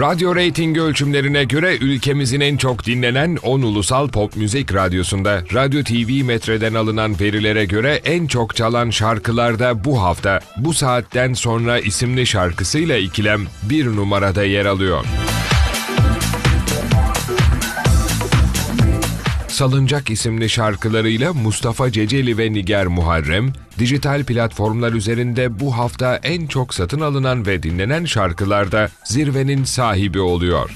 Radyo reyting ölçümlerine göre ülkemizin en çok dinlenen 10 ulusal pop müzik radyosunda Radyo TV Metre'den alınan verilere göre en çok çalan şarkılarda bu hafta Bu Saatten Sonra isimli şarkısıyla ikilem bir numarada yer alıyor. Salıncak isimli şarkılarıyla Mustafa Ceceli ve Niger Muharrem, dijital platformlar üzerinde bu hafta en çok satın alınan ve dinlenen şarkılarda zirvenin sahibi oluyor.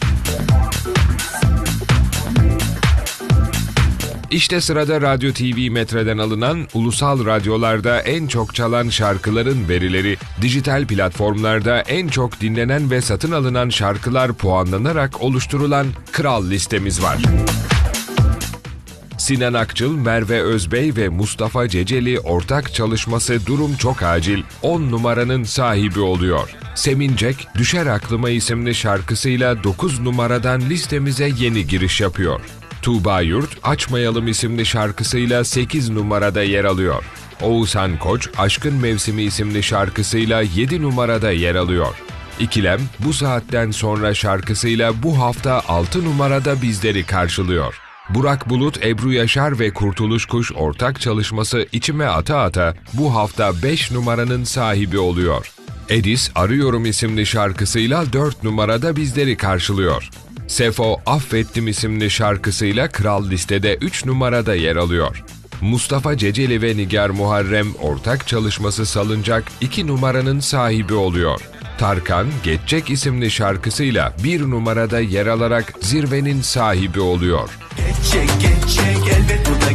İşte sırada Radyo TV Metre'den alınan ulusal radyolarda en çok çalan şarkıların verileri, dijital platformlarda en çok dinlenen ve satın alınan şarkılar puanlanarak oluşturulan Kral listemiz var. Sinan Akçıl, Merve Özbey ve Mustafa Ceceli ortak çalışması Durum Çok Acil 10 numaranın sahibi oluyor. Semincek, Düşer Aklıma isimli şarkısıyla 9 numaradan listemize yeni giriş yapıyor. Tuğba Yurt, Açmayalım isimli şarkısıyla 8 numarada yer alıyor. Oğuzhan Koç, Aşkın Mevsimi isimli şarkısıyla 7 numarada yer alıyor. İkilem, bu saatten sonra şarkısıyla bu hafta 6 numarada bizleri karşılıyor. Burak Bulut, Ebru Yaşar ve Kurtuluş Kuş ortak çalışması içime ata ata bu hafta 5 numaranın sahibi oluyor. Edis Arıyorum isimli şarkısıyla 4 numarada bizleri karşılıyor. Sefo Affettim isimli şarkısıyla Kral listede 3 numarada yer alıyor. Mustafa Ceceli ve Nigar Muharrem ortak çalışması salınacak 2 numaranın sahibi oluyor. Tarkan Geçecek isimli şarkısıyla bir numarada yer alarak zirvenin sahibi oluyor. Geçecek geçecek elbet bu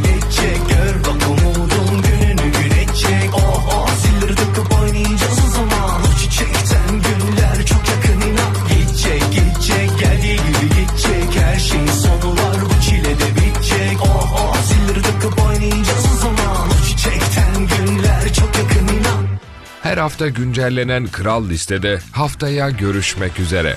Her hafta güncellenen Kral listede haftaya görüşmek üzere.